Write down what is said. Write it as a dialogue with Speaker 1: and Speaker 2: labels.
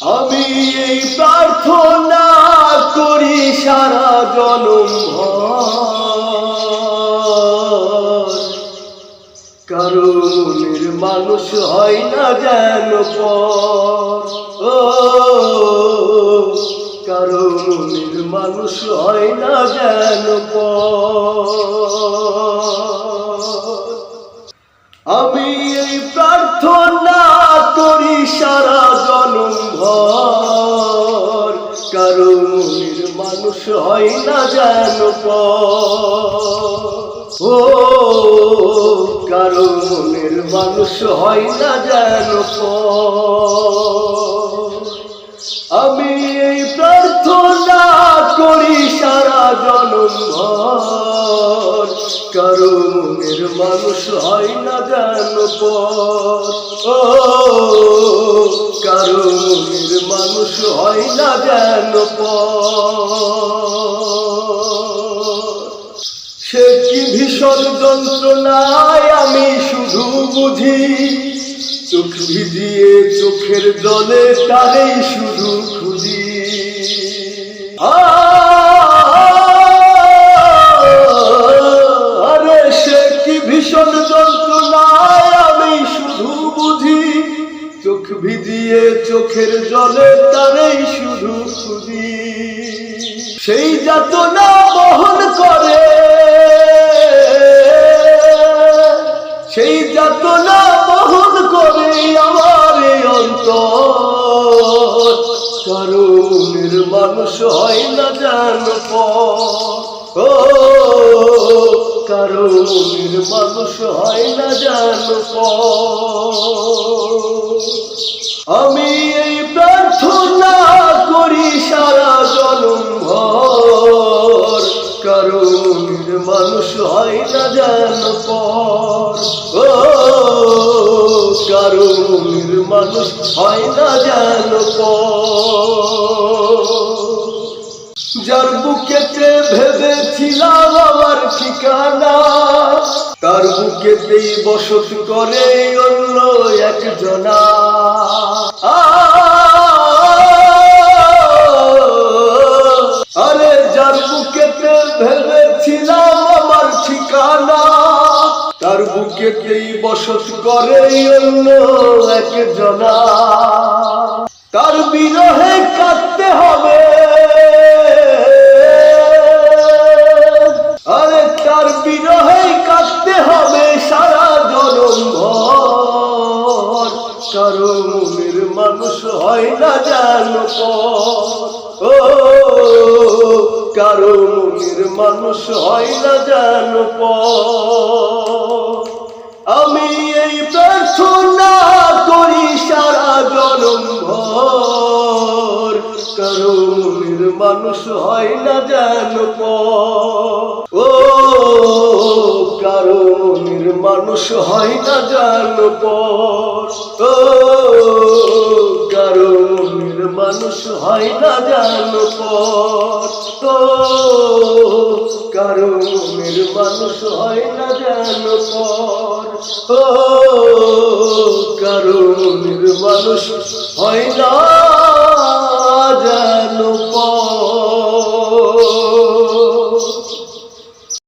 Speaker 1: আমি এই প্রার্থনা করি সারা জনম কারণের মানুষ হয় না যেন কারণের মানুষ হয় না মানুষ হয় না যেন। ও, কারও মনের মানুষ হয় না যেন। আমি এই প্রার্থনা করি সারা জনম কারও মনের মানুষ হয় না যেন ও হয় না যেন সে কি ভীষণ যন্ত্রণায় আমি শুধু বুঝি চোখ ভিজিয়ে চোখের জলে তারেই শুধু খুঁজি আরে সে কি ভীষণ যন্ত্রণায় আমি শুধু বুঝি ভিজিয়ে চোখের জলে তারেই শুধু খুঁজি সেই যাতনা বহন করে। সেই যাতনা বহন করে আমার অন্তর। কারণের মানুষ হয় না জান ও কারণের মানুষ হয় না জান আমি এই প্রার্থনা করি সারা জনম ভর কারণের মানুষ হয় না যেন পর। কারণের মানুষ হয় না যেন পর। যার বুকেতে ভেবেছিলাম আমার ঠিকানা, তার বুকেতেই বসত করে অন্য একজনা। আরে যার বুকেতে ভেবেছিলাম আমার ঠিকানা, তার বুকেতেই বসত করে অন্য একজনা। তার বিরহে কাঁদতে জান ও, কারও মনের মানুষ হয় না জান আমি এই প্রার্থনা করি সারা জনম ভর। কারও মনের মানুষ হয় না যেন ও, কারও মনের মানুষ হয় না যেন ও, কারও মানুষ হয় না জান ও কারও মনের মানুষ হয় না জান ও কারও মনের মানুষ হয় না